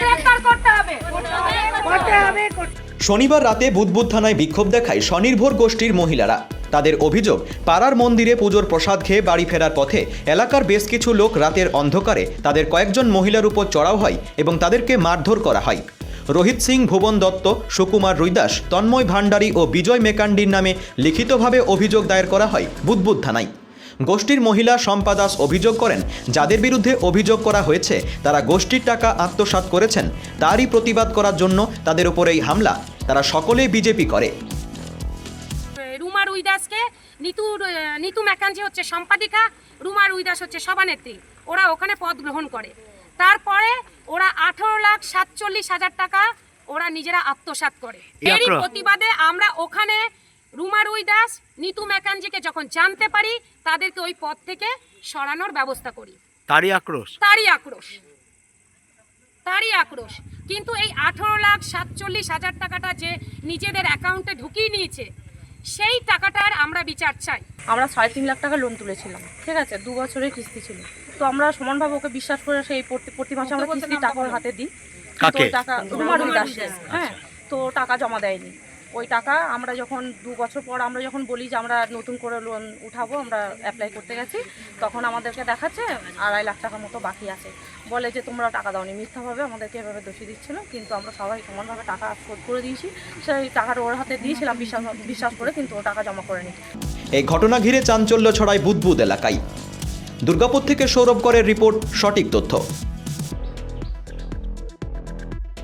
গ্রেফতার করতে হবে। করতে হবে শনিবার রাতে বুদবুদ থানায় বিক্ষোভ দেখায় স্বনির্ভর গোষ্ঠীর মহিলারা। তাদের অভিযোগ পাড়ার মন্দিরে পুজোর প্রসাদ খেয়ে বাড়ি ফেরার পথে এলাকার বেশ কিছু লোক রাতের অন্ধকারে তাদের কয়েকজন মহিলার উপর চড়াও হয় এবং তাদেরকে মারধর করা হয়। রোহিত সিং ভুবন দত্ত সুকুমার রুইদাস তন্ময় ভান্ডারী ও বিজয় মেকান্ডির নামে লিখিতভাবে অভিযোগ দায়ের করা হয় বুদবুদ থানায়। গোষ্ঠীর মহিলা শম্পা দাস অভিযোগ করেন যাদের বিরুদ্ধে অভিযোগ করা হয়েছে তারা গোষ্ঠীর টাকা আত্মসাৎ করেছেন। তারই প্রতিবাদ করার জন্য তাদের উপর এই হামলা। তারা সকলেই বিজেপি করে। রুমা রুইদাসকে নিতু নিতু ম্যাকাঞ্জি হচ্ছে সম্পাদিকা রুমা রুইদাস হচ্ছে সভানেত্রী। ওরা ওখানে পদ গ্রহণ করে। তারপরে ওরা আঠারো লাখ সাতচল্লিশ হাজার টাকা ওরা নিজেরা আত্মসাৎ করে। এরই প্রতিবাদে আমরা ওখানে রুমা রুই দাস নিতু ম্যাকাঞ্জিকে যখন জানতে পারি তাদেরকে ওই পদ থেকে সরানোর ব্যবস্থা করি। তারই আক্রোশ? তারই আক্রোশ। তারই আক্রোশ। কিন্তু এই আঠেরো লাখ সাতচল্লিশ হাজার টাকাটা যে নিজেদের অ্যাকাউন্টে ঢুকিয়ে নিয়েছে সেই টাকাটার আমরা বিচার চাই। আমরা সাড়ে তিন লাখ টাকা লোন তুলেছিলাম ঠিক আছে? দু বছরের কিস্তি ছিল। তো আমরা সমানভাবে ওকে বিশ্বাস করে সেই প্রতি মাসে আমরা কিস্তি টাকা হাতে দিই? ওই টাকা রুমারুল দাসকে। হ্যাঁ তো টাকা জমা দেয়নি। ওই টাকা আমরা যখন দু বছর পর আমরা যখন বলি যে আমরা নতুন করে লোন উঠাবো, আমরা অ্যাপ্লাই করতে গেছি, তখন আমাদেরকে দেখাচ্ছে আড়াই লাখ টাকা মতো বাকি আছে। বলে যে তোমরা টাকা দাওনি। মিথ্যাভাবে আমাদেরকে এভাবে দোষী দিচ্ছিল, কিন্তু আমরা সবাই সমানভাবে টাকা শোধ করে দিয়েছি। সেই টাকাটা ওর হাতে দিয়েছিলাম বিশ্বাস বিশ্বাস করে, কিন্তু ও টাকা জমা করেনি। এই ঘটনা ঘিরে চাঞ্চল্য ছড়ায় বুদবুদ এলাকায়। দুর্গাপুর থেকে সৌরভ করের রিপোর্ট সঠিক তথ্য।